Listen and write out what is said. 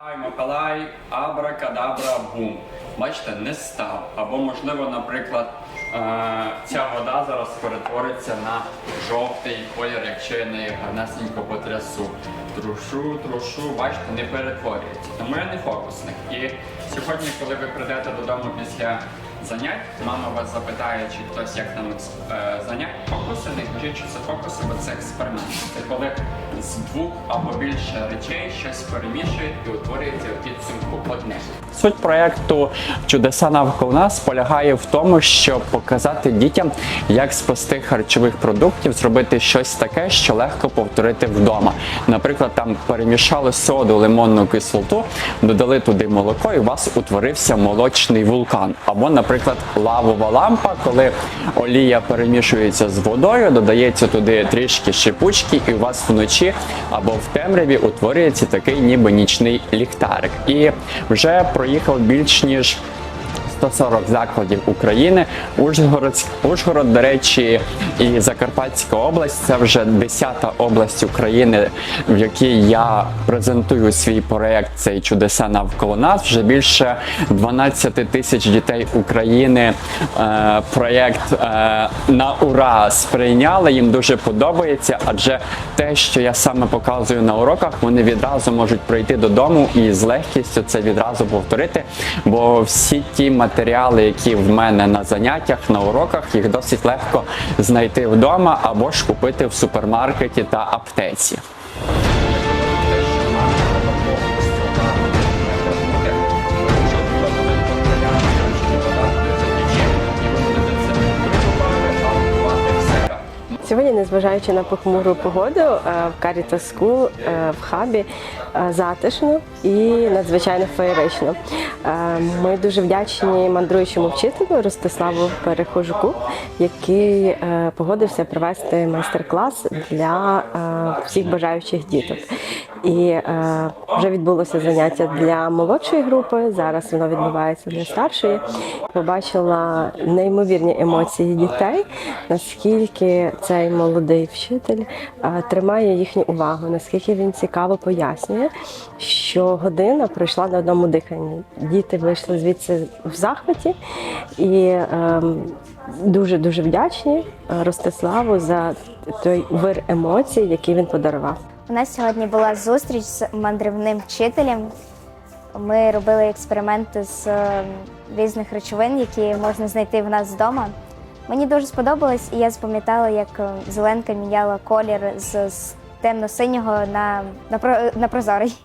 Ай, Миколай, абракадабра, бум. Бачите, не став. Або, можливо, наприклад, е, ця вода зараз перетвориться на жовтий колір, якщо я неї гарнесенько потрясу. Трушу, трушу, бачите, не перетворюється. Тому я не фокусник. І сьогодні, коли ви прийдете додому після занять, мама вас запитає, чи хтось як там е, занять фокуси, не кажіть, що це фокуси, бо це експеримент. Це коли з двох або більше речей щось перемішують і утворюється у підсумку одне. Суть проекту Чудеса навколо нас полягає в тому, щоб показати дітям, як з простих харчових продуктів зробити щось таке, що легко повторити вдома. Наприклад, там перемішали соду, лимонну кислоту, додали туди молоко, і у вас утворився молочний вулкан. Або, наприклад, лавова лампа, коли олія перемішується з водою, додається туди трішки шипучки, і у вас вночі або в темряві утворюється такий ніби нічний ліхтарик. І вже проїхав більш ніж 140 закладів України. Ужгород, Ужгород, до речі, і Закарпатська область це вже 10-та область України, в якій я презентую свій проект цей чудеса навколо нас. Вже більше 12 тисяч дітей України е, проєкт е, на ура сприйняли. Їм дуже подобається, адже те, що я саме показую на уроках, вони відразу можуть прийти додому і з легкістю це відразу повторити. Бо всі ті матеріали, які в мене на заняттях, на уроках, їх досить легко знайти вдома або ж купити в супермаркеті та аптеці. Сьогодні, незважаючи на похмуру погоду, е, в Caritas School е, в хабі е, затишно і надзвичайно феєрично. Ми дуже вдячні мандруючому вчителю Ростиславу Перехожуку, який погодився провести майстер-клас для всіх бажаючих діток. І е, вже відбулося заняття для молодшої групи. Зараз воно відбувається для старшої. Побачила неймовірні емоції дітей, наскільки цей молодий вчитель е, тримає їхню увагу, наскільки він цікаво пояснює, що година пройшла на одному диханні. Діти вийшли звідси в захваті і ем, дуже дуже вдячні е, Ростиславу за той вир емоцій, який він подарував. У нас сьогодні була зустріч з мандрівним вчителем. Ми робили експерименти з е, різних речовин, які можна знайти в нас вдома. Мені дуже сподобалось, і я запам'ятала, як е, Зеленка міняла колір з, темно-синього на, на, на прозорий.